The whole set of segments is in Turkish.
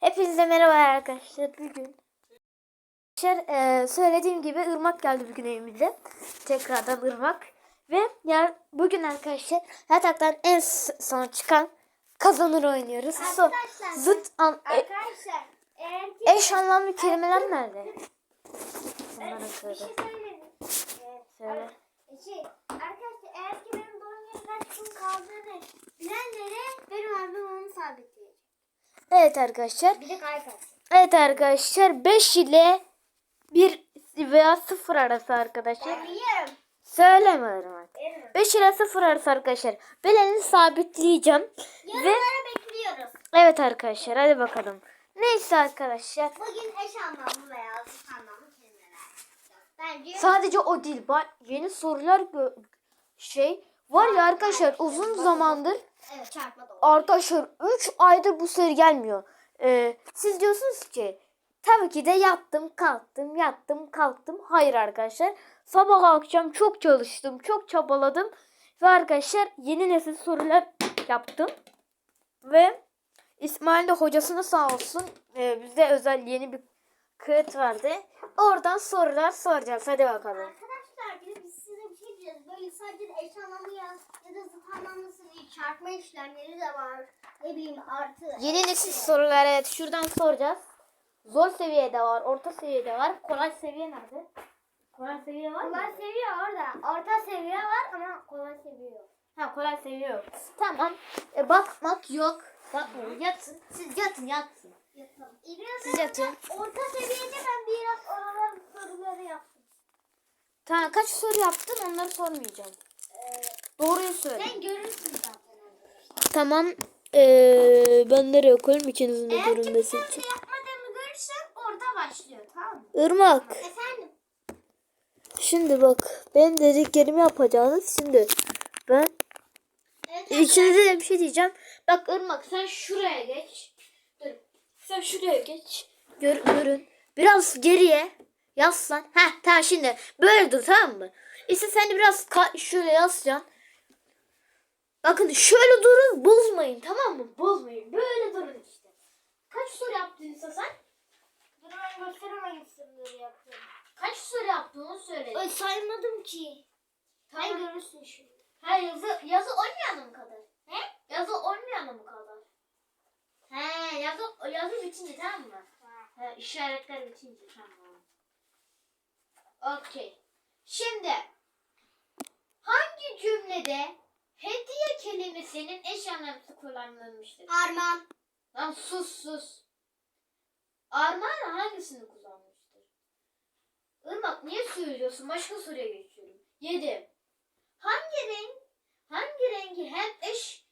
Hepinize merhaba arkadaşlar. Bugün e, söylediğim gibi ırmak geldi bugün evimize. Tekrardan ırmak. Ve ya bugün arkadaşlar yataktan en son çıkan kazanır oynuyoruz. So, zıt an, e, eş anlamlı kelimeler nerede? Bunları bir söyle. şey. Ee, Söyle. ar- Şey, arkadaşlar eğer ki benim doğum gün kaldığını bilenlere benim abim onu sabitleyecek. Evet arkadaşlar. Bir de. Evet arkadaşlar 5 ile 1 veya 0 arası arkadaşlar. Irmak. Biliyorum. 5 ile 0 arası arkadaşlar. Bileni sabitleyeceğim. Ve Yorumlara bekliyoruz. evet arkadaşlar hadi bakalım. Neyse arkadaşlar. Bugün eş anlamlı veya zıt anlamlı kelimeler. Bence Sadece o değil. Yeni sorular şey var ya arkadaşlar uzun zamandır evet çarpma doğru. arkadaşlar 3 aydır bu seri gelmiyor. Ee, siz diyorsunuz ki tabii ki de yattım kalktım yattım kalktım. Hayır arkadaşlar sabah akşam çok çalıştım çok çabaladım ve arkadaşlar yeni nesil sorular yaptım. Ve İsmail de hocasına sağ olsun e, bize özel yeni bir kağıt verdi. Oradan sorular soracağız. Hadi bakalım. Arkadaşlar bir de biz size bir şey diyeceğiz. Böyle sadece eş anlamlı ya, ya da zıt anlamlısı değil. Çarpma işlemleri de var. Ne bileyim artı. Yeni nesil sorular evet şuradan soracağız. Zor seviyede var, orta seviyede var. Kolay seviye nerede? Kolay seviye var mı? Kolay seviye orada. Orta seviye var ama kolay seviye yok. Ha kolay seviye yok. Tamam. E, bakmak yok. Bakmayın. Yatın. Siz yatın yatın. Yapalım. İlyas Siz yatın. Orta seviyede ben biraz oralar soruları yaptım. Tamam kaç soru yaptın onları sormayacağım. Ee, Doğruyu söyle. sen görürsün zaten arkadaşlar. Tamam. Ee, ben nereye koyayım ikinizin de Eğer ki görünmesi sen için. de yapmadığımı görürsen orada başlıyor tamam mı? Irmak. Efendim? Şimdi bak. Ben dediklerimi yapacağınız. Şimdi ben Evet, İçinize de bir şey diyeceğim. Bak Irmak sen şuraya geç. Dur. Sen şuraya geç. Gör, görün. Biraz geriye yaslan. Heh tamam şimdi böyle dur tamam mı? İşte sen de biraz şöyle yaslayacaksın. Bakın şöyle durun bozmayın tamam mı? Bozmayın. Böyle durun işte. Kaç soru yaptın İsa sen? Dur ben göstereyim yaptım. Kaç soru yaptın onu söyle. Ay saymadım ki. Tamam. Sen görürsün şimdi. Ha yazı, yazı olmayanı mı kadar? He? Yazı olmayanı mı kadar? He yazı, yazı bitince tamam mı? He, işaretler bitince tamam. Okey. Şimdi hangi cümlede hediye kelimesinin eş anlamlısı kullanılmıştır? Armağan. Lan sus sus. Armağan hangisini kullanmıştır? Irmak niye söylüyorsun? Başka soruya geçiyorum. 7. Hangi renk hangi rengi hem eş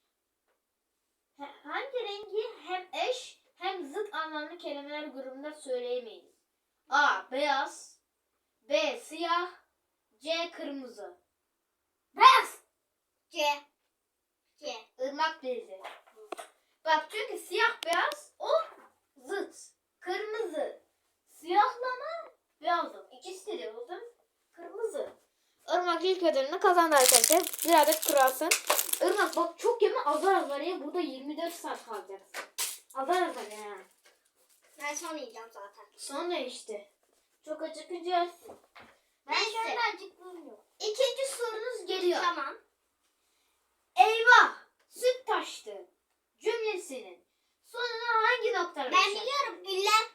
hangi rengi hem eş hem zıt anlamlı kelimeler grubunda söyleyemeyiz? A. Beyaz B. Siyah C. Kırmızı Beyaz. C. C. Irmak dedi. Bak çünkü siyah beyaz o zıt. Kırmızı. Siyahlama beyazlık. İkisi de oldu. Kırmızı. Irmak ilk ödülünü kazandı arkadaşlar. Bir adet kuralsın. Irmak bak çok yeme azar azar ye. Burada 24 saat kalacaksın. Azar azar ya. Ben son yiyeceğim zaten. Sonra işte. Çok yersin. Ben Neyse. şu anda yok. İkinci sorunuz geliyor. Tamam. Eyvah! Süt taştı. Cümlesinin sonuna hangi noktalar Ben işaret- biliyorum. Ünlem.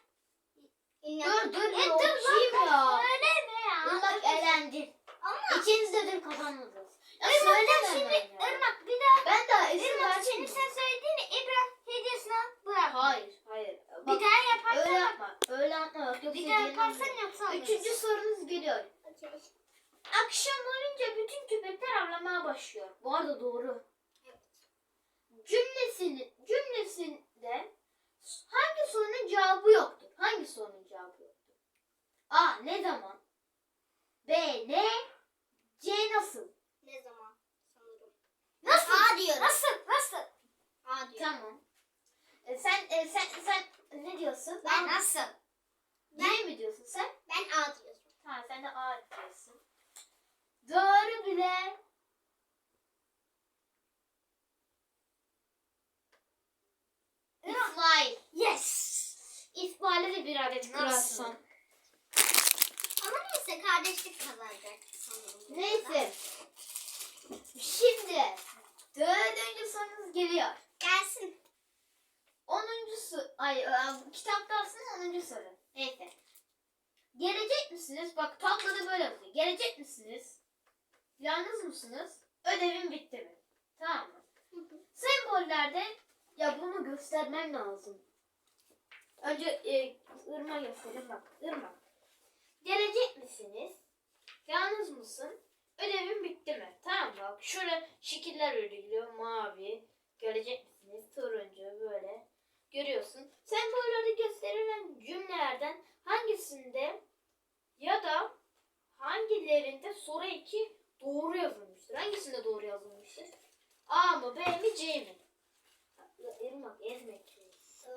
Dur dur E, dur kim ya? Söyleme ya. Irmak elendi. Ama İkiniz de ödül kazanmadınız. Ya Irmak söyleme şimdi hemen ya. Irmak bir daha. Ben daha Irmak versin şimdi mi? sen söylediğini İbrahim hediyesine bırak. Hayır hayır. Bir Bak, daha yaparsan. öyle yapma. Öyle yapma bak. Yoksa Bir daha yaparsan alırız. Üçüncü sorunuz geliyor. Okey. Akşam olunca bütün köpekler avlamaya başlıyor. Bu arada doğru. Evet. Cümlesini, cümlesinde hangi sorunun cevabı yoktur? Hangi sorunun cevabı yoktur? A. Ne zaman? B. Ne? C. Nasıl? Ne zaman? Sanırım. Nasıl? A diyorum. Nasıl? Nasıl? A diyorum. Tamam. E, sen e, sen sen ne diyorsun? Ben nasıl? Ben mi diyorsun sen? Ben A diyorum. Tamam sen de A diyorsun. Doğru bile. İsmail. Yes. İsmail'e de bir adet kurasan. Ama neyse kardeşlik kazanacak sanırım. Neyse. Şimdi dördüncü sorunuz geliyor. Gelsin. 10. Ay e, kitapta aslında 10. soru. Neyse. Gelecek misiniz? Bak tabloda böyle yazıyor. Gelecek misiniz? Yalnız mısınız? Ödevim bitti mi? Tamam mı? Sembollerde ya bunu göstermem lazım. Önce e, ırma göstereyim bak. Irma. Gelecek misiniz? Yalnız mısın? Ödevim bitti mi? Tamam bak. Şöyle şekiller örülüyor. Mavi. Görecek misiniz? Turuncu böyle. Görüyorsun. Sembollerde gösterilen cümlelerden hangisinde ya da hangilerinde soru 2 doğru yazılmıştır? Hangisinde doğru yazılmıştır? A mı B mi C mi? Irmak ezmek. Ee,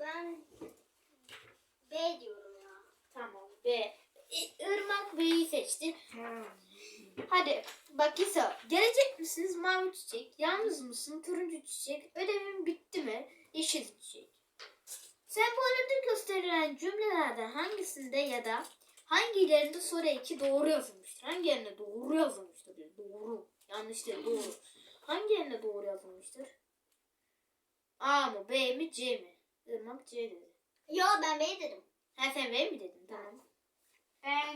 ben B diyorum ya. Tamam B. Irmak B'yi seçti. Hadi bak İsa. Gelecek misiniz mavi çiçek? Yalnız mısın turuncu çiçek? Ödevim bitti mi? Yeşil çiçek. Gösterilen cümlelerden hangisinde ya da hangilerinde soru 2 doğru yazılmıştır? Hangilerinde doğru yazılmıştır? Doğru. Yanlış değil doğru. Hangilerinde doğru yazılmıştır? A mı B mi C mi? Irmak C dedi. Yo ben B dedim. Ha sen B mi dedin? Tamam.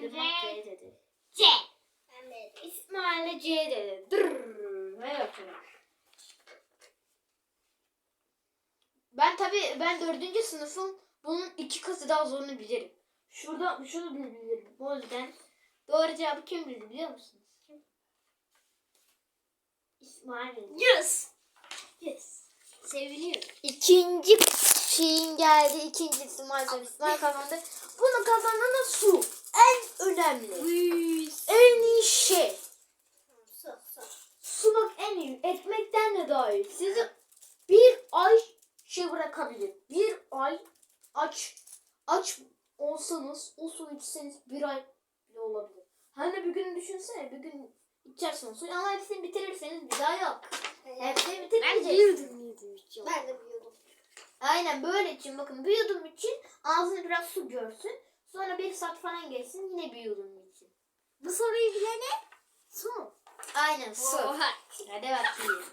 Irmak C dedi. C. Ben B dedim. İsmail'e C dedi. Dırrrr. Ne yapıyor? Ben tabii ben dördüncü sınıfım. Bunun iki katı daha zorunu bilirim. Şurada şunu bilirim. O yüzden doğru cevabı kim bildi biliyor musunuz? Kim? İsmail bildi. Yes. Yes. Seviliyor. İkinci şeyin geldi. İkincisi maalesef İsmail kazandı. Bunu kazanan su. En önemli. En iyi şey. Su su. Su bak en iyi. Ekmekten de daha iyi. Sizi bir ay şey bırakabilir. Bir ay aç aç olsanız o suyu içseniz bir ay bile olabilir. Hani bir gün düşünsene bir gün içersin suyu ama hepsini bitirirseniz bir daha yok. Hepsini Ben bitirmeyeceksiniz. büyüdüm. Ben de büyüdüm. Aynen böyle için bakın bir yudum için ağzını biraz su görsün. Sonra bir saat falan geçsin yine bir yudum için. Bu soruyu bilene su. Aynen su. Oha. Hadi bakayım.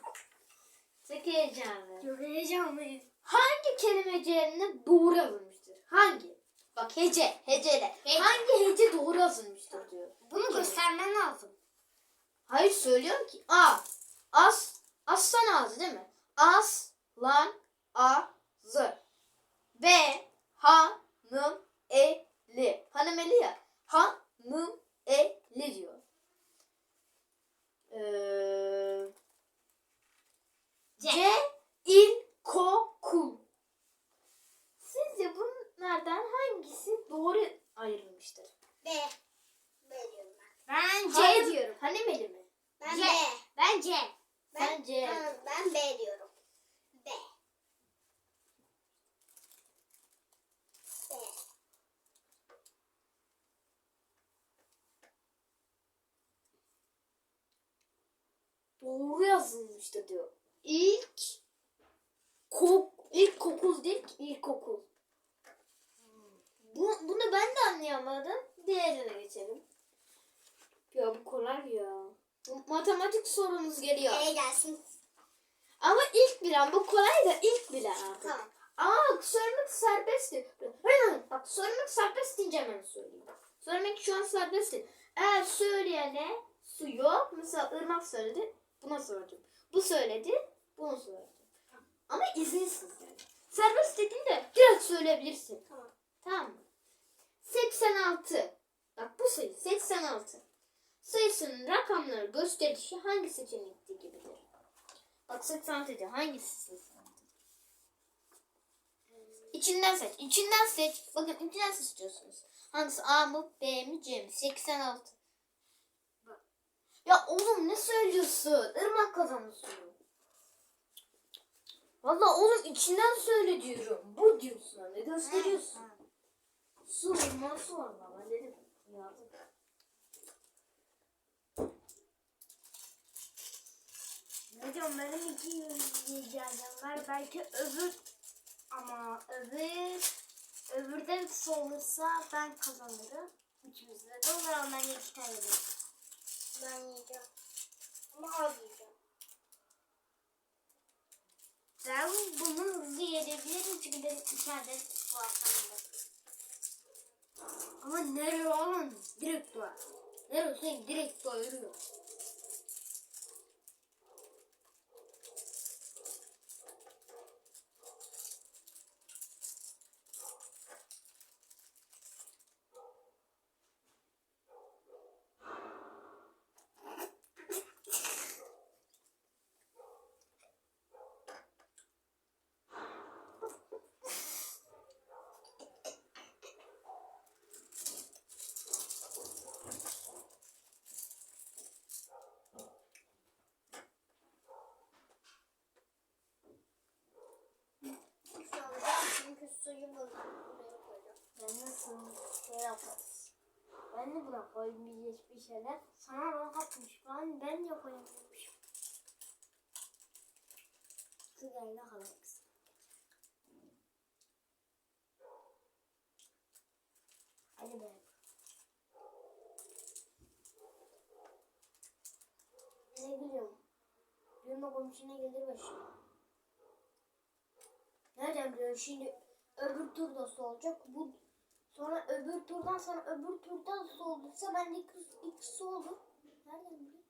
Çok heyecanlı. Çok heyecanlıyım. Hangi kelimece yerine doğru yazılmıştır? Hangi? Bak hece, heceyle. Hece. Hangi hece doğru yazılmıştır diyor. Bunu göstermen lazım. Hayır söylüyorum ki. A. As. Aslan ağzı değil mi? As. Lan. Ağzı. B. Hanım. Eli. Hanım eli ya. Hanım. Eli diyor. Ee, C. C. İlkokul. Sizce bunlardan hangisi doğru ayrılmıştır? B. B diyorum ben. Ben Hanım- C diyorum. Hanımeli mi? Ben C. B. Ben C. Ben, Sen C. Ben, ben B diyorum. B. B. Doğru yazılmıştır diyor. İlk kok ilk kokul değil ki ilkokul. Bu, bunu ben de anlayamadım. Diğerine geçelim. Ya bu kolay ya. Bu Matematik sorumuz geliyor. E gelsin. Ama ilk bilen bu kolay da ilk bilen artık. Tamam. Aa söylemek serbest. Bak söylemek serbest deyince hemen söyleyeyim. Söylemek şu an serbest değil. Eğer söyleyene su yok. Mesela ırmak söyledi. Buna sordum. Bu söyledi. Bunu söyledim. Ama izinsiz yani. Serbest dediğinde direkt söyleyebilirsin. Tamam. Tamam mı? 86. Bak bu sayı 86. Sayısının rakamları gösterişi hangi seçenekte gibidir? Bak 86 diyor. Hangisi 86? İçinden seç. İçinden seç. Bakın içinden seçiyorsunuz. Hangisi A mı B mi C mi? 86. Ya oğlum ne söylüyorsun? Irmak kazanıyorsun. Valla oğlum içinden söyle diyorum. Bu diyorsun anne. Gösteriyorsun. Su valla. Ben dedim. Yazık. Hocam benim iki yüz diyeceğim var. Belki öbür ama öbür Öbürde de kısa olursa ben kazanırım. İkimizde de o zaman ben iki tane yedim. Ben yiyeceğim. Ama az yiyeceğim. Ben bunu hızlı yiyebilirim çünkü benim içeride var sanırım. Ama nereye oğlum? Direkt var. Nereye direkt doyuruyor. Suyu buraya koyacağım. Ben nasıl şey yaparız? Ben de buna koymayacağız bir şeyler. Sana rahatmış. Ben, ben yapayım demişim. Kızlarla kalırız. Hadi be. Ne gülüyorum? Gülme komşuna gelir başına. Nereden biliyorsun şimdi öbür tur nasıl olacak? Bu sonra öbür turdan sonra öbür turdan nasıl olduysa ben de ikisi, ikisi olur. Nereden biliyorsun?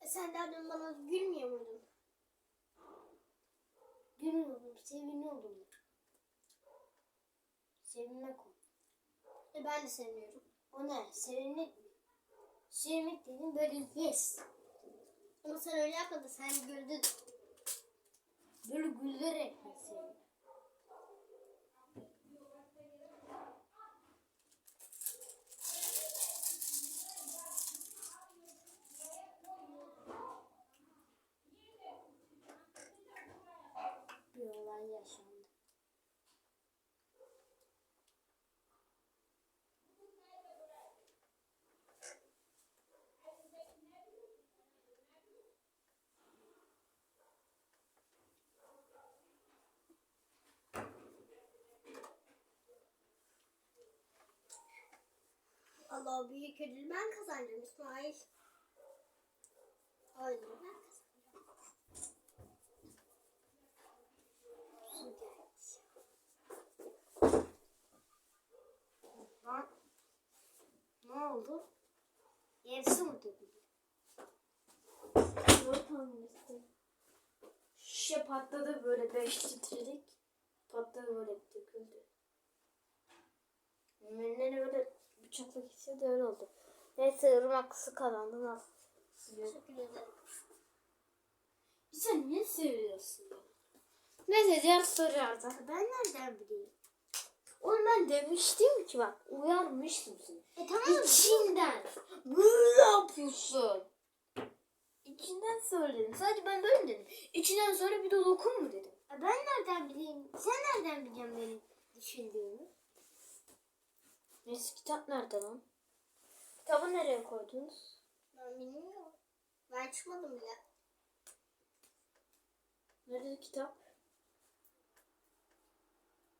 E sen daha dün bana gülmüyor muydun? Gülmüyordum, seviniyordum. Sevinmek o. E ben de seviniyorum. O ne? Sevinmek mi? Sevinmek dedim böyle yes. Ama sen öyle yapmadın, sen güldün. Böyle gülerek mesela. Bir Allah büyük ödül ben kazanacağım İsmail. O ödülü ben. Lan. Ne oldu? Yarısı mı döküldü? Şişe patladı böyle beş litrelik. Patladı böyle döküldü. Önlerine böyle bıçakla gitse de öyle oldu. Neyse ırmak kısı kazandı nasıl? Teşekkür ederim. Sen ne seviyorsun? Neyse diğer soru artık. Ben nereden bileyim? Oğlum ben demiştim ki bak uyarmıştım seni. E tamam. İçinden böyle yapıyorsun. İçinden söyledim. Sadece ben böyle dedim. İçinden söyle bir de dokun mu dedim. E ben nereden bileyim? Sen nereden bileceksin benim düşündüğümü? Neyse kitap nerede lan? Kitabı nereye koydunuz? Ben bilmiyorum. Ben çıkmadım bile. Nerede kitap?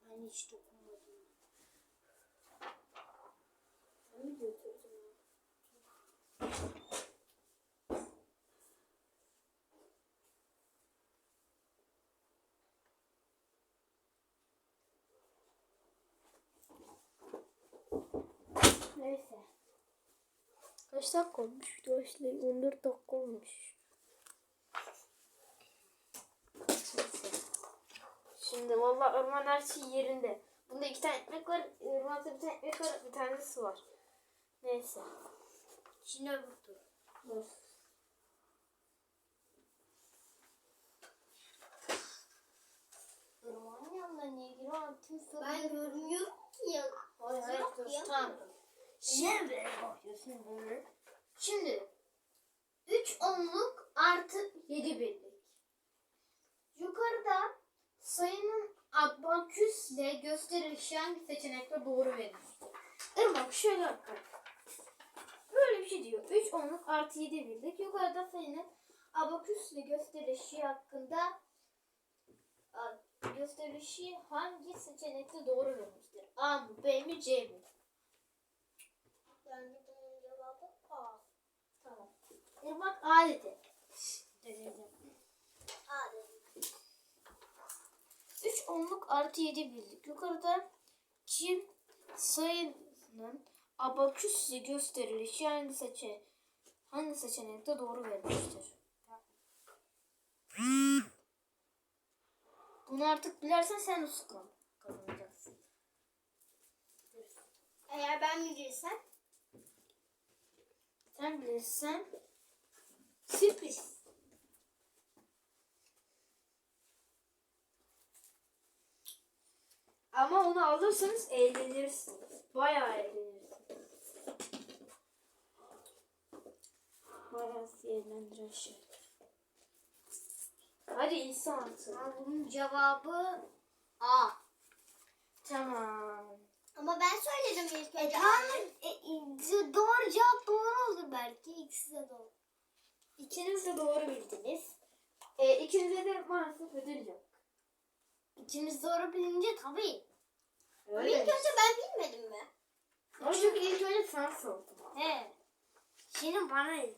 Ben hiç dokunmadım. Ben mi götürdüm Neyse. Kaç dakika olmuş? Video başlayı 14 dakika olmuş. Neyse. Şimdi vallahi orman her şey yerinde. Bunda iki tane ekmek var. Ormanda bir tane ekmek var. Bir tane su var. Neyse. Şimdi öbür tur. Dur. Irmağın yanına niye giriyorum? Tüm Ben görmüyorum ki ya. Hayır hayır. Tamam dur. Şimdi bakıyorsun böyle. Şimdi 3 onluk artı 7 birlik. Yukarıda sayının abaküsle gösterilişi hangi seçenekle doğru verilmiştir? Irmak şöyle yapalım. Böyle bir şey diyor. 3 onluk artı 7 birlik. Yukarıda sayının Abaküsle gösterilişi hakkında gösterilişi hangi seçenekte doğru verilmiştir? A mı, B mi, C mi? Bence bunun cevabı A. Tamam. Irmak A dedi. A dedim. 3 onluk artı 7 bildik. Yukarıda kim sayının abaküsle gösterilişi hangi seçe hangi seçenekte doğru verilmiştir? Bunu artık bilersen sen uskan kazanacaksın. Eğer ben bilirsem Sen bilirsen sürpriz. Ama onu alırsanız eğlenirsiniz. Bayağı eğlenirsiniz. Bayağı eğlendiren şey. Hadi insan artık. Ama bunun cevabı A. Tamam. Ama ben söyledim ilk önce. E, tamam. e, doğru cevap doğru olur belki. İkisi de doğru. İkiniz de doğru bildiniz. E, ikinize de maalesef ödül yok. İkimiz doğru bilince tabii. Ama ilk önce ben bilmedim mi? Ama çünkü ilk önce sen sordun. He. Şimdi bana ilk.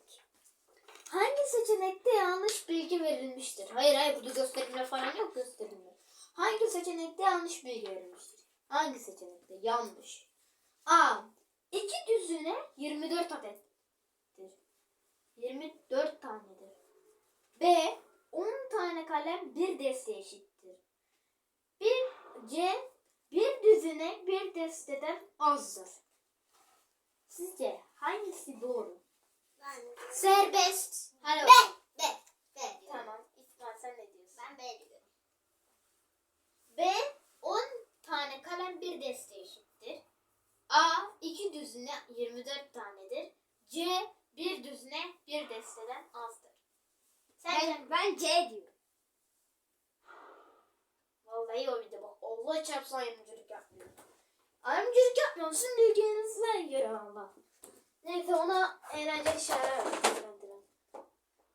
Hangi seçenekte yanlış bilgi verilmiştir? Hayır hayır burada gösterimler falan yok gösterimler. Hangi seçenekte yanlış bilgi verilmiştir? Hangi seçenekte yanlış? A. 2 düzine 24 adettir. 24 tanedir. B. 10 tane kalem bir deste eşittir. Bir C. Bir düzine bir desteden azdır. Sizce hangisi doğru? Ben Serbest. Hadi B. B. B. Tamam. İsmail sen ne diyorsun? Ben B diyorum. B 10 tane kalem bir deste eşittir. A 2 düzine 24 tanedir. C bir düzine bir desteden azdır. Sen Ben, ben C diyorum. Vallahi o bir de bak Allah çarpsın ayrımcılık yapmıyor. Ayrımcılık yapmıyor musun bilginizden göre Allah. Neyse ona eğlenceli şeyler.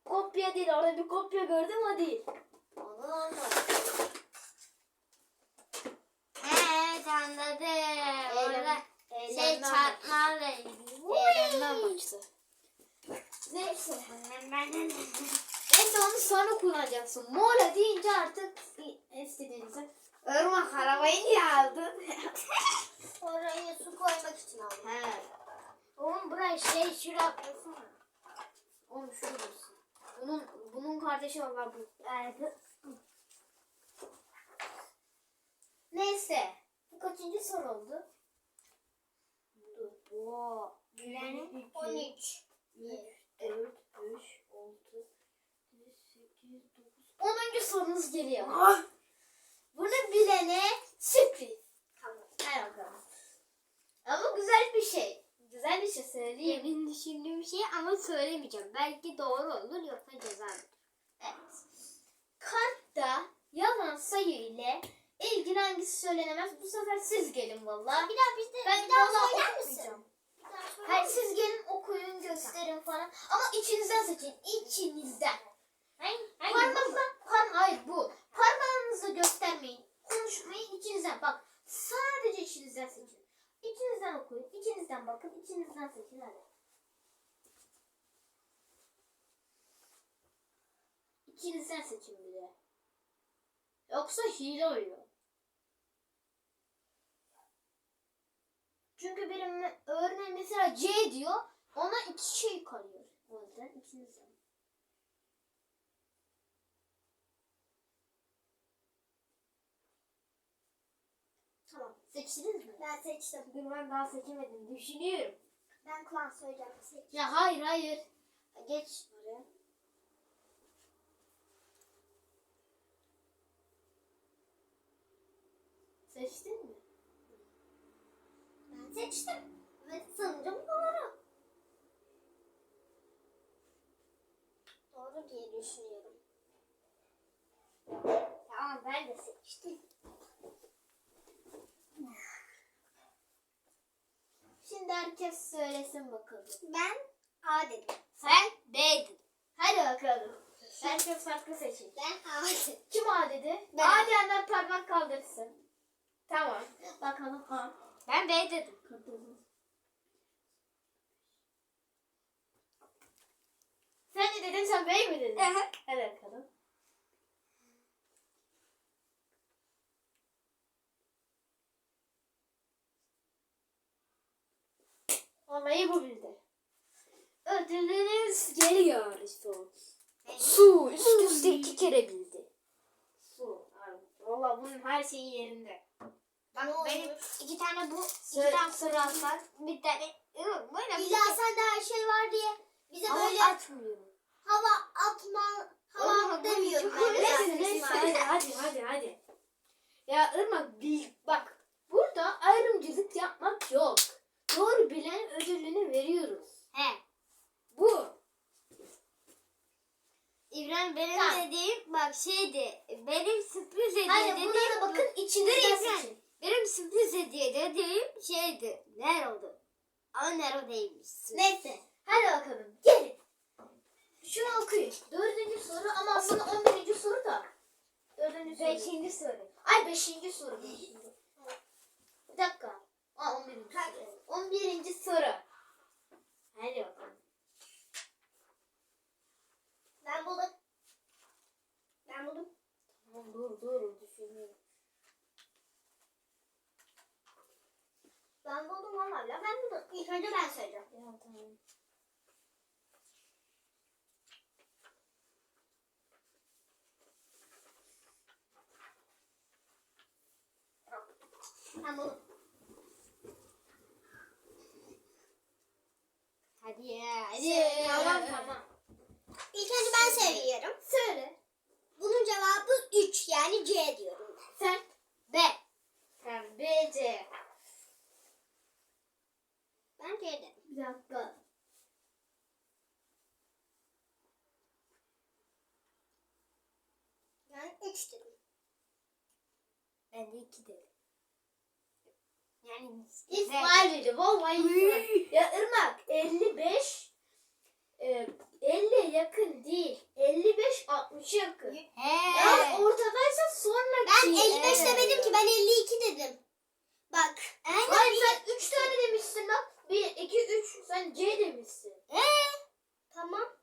Kopya değil orada bir kopya gördüm o değil. Onu anladım. He anladım. Orada şey Eğlenme çarpmalarla ilgili. Eğlenme amaçlı. Neyse. Neyse onu sonra kullanacaksın. Mola deyince artık istediğinizi. Irmak arabayı niye aldın? Oraya su koymak için aldım. He. Oğlum buraya şey şuraya yapıyorsun. Oğlum şunu dursun. Bunun, bunun kardeşi valla bu. Neyse. Bu kaçıncı soru oldu? Dur. Oo. Yani 13. 3, 4, 5, 6, 7, 8, 9, 10. sorunuz geliyor. Bunu bilene sürpriz. Tamam. Hadi bakalım. Ama güzel bir şey. Güzel bir şey söyleyeyim. Benim düşündüğüm şey ama söylemeyeceğim. Belki doğru olur yoksa ceza olur. Evet. Kartta yalan sayı ile ilgili hangisi söylenemez? Bu sefer siz gelin vallahi. Bir daha biz de Ben bir daha vallahi söyler misin? Bir Hayır siz gelin okuyun gösterin falan. Ama içinizden seçin. İçinizden. Parmakla, par hayır bu. Parmağınızı göstermeyin. Konuşmayın içinizden. Bak sadece içinizden seçin. İçinizden okuyun. içinizden bakın. içinizden seçin hadi. İçinizden seçin bir de. Yoksa hile oluyor. Çünkü benim örneğin mesela C diyor. Ona iki şey kalıyor. O yüzden içinizden. Tamam. Seçtiniz mi? Ben seçtim. Ben daha seçemedim. Düşünüyorum. Ben kulağın söyleyeceğim. Seç. Ya hayır hayır. Geç oraya. Seçtin mi? Ben seçtim. Ve sanırım doğru. Doğru diye düşünüyorum. Tamam ben de seçtim. Şimdi söylesin bakalım. Ben A dedim. Sen B dedin. Hadi bakalım. Herkes farklı seçin. Ben ağacım. Kim A dedi? Ben. A diyenler parmak kaldırsın. Tamam. Bakalım A. Ben B dedim. Sen ne dedin? Sen B mi dedin? Evet. Hadi bakalım. Vallahi bu bildi. Ödülünüz geliyor su. Su. Üst üste iki kere bildi. Su. Abi, Valla bunun her şeyi yerinde. Bak Ne benim olur? iki tane bu, iki tane alsak, bir tane böyle şey- İlla sende her şey var diye bize Ama böyle açmıyorum. hava atma, hava demiyorum ben. Neyse neyse hadi hadi hadi hadi. Ya Irmak bil, bak burada ayrımcılık yapmak yok. Doğru bilen ödülünü veriyoruz. He. Bu. İbrahim benim Tamam. dediğim bak şeydi. Benim sürpriz hediye Aynen dediğim. bunlara bakın Dur içinizden İbrahim. seçin. Benim sürpriz hediye dediğim şeydi. Nero. Ama Nero değilmiş. Neyse hadi bakalım gelin. Şunu okuyun. Dördüncü soru ama aslında on birinci soru da. Dördüncü soru. Beşinci soru. Ay beşinci soru. Bir dakika. Aa on birinci soru. On birinci soru. Hadi bakalım. Ben buldum. Ben buldum. Tamam dur dur düşünüyorum. Ben buldum ama ya ben buldum. İlk önce ben söyleyeceğim. Ya tamam. Ben buldum. Hadi ya. Hadi. Tamam tamam. İlk önce ben söylüyorum. Söyle. Bunun cevabı 3 yani C diyorum ben. Sen. B. Tamam B, C. Ben C dedim. Bir dakika. 3 dedim. Ben de iki dedim. Yani İsmail dedi. Vallahi İsmail. ya Irmak 55 e, 50 yakın değil. 55 60 yakın. He. Eğer ortadaysa sonraki. Ben 55 Evet. demedim ki ben 52 dedim. Bak. Aynen. Hayır sen 3 tane demişsin bak. 1, 2, 3. Sen C demişsin. Ee, tamam.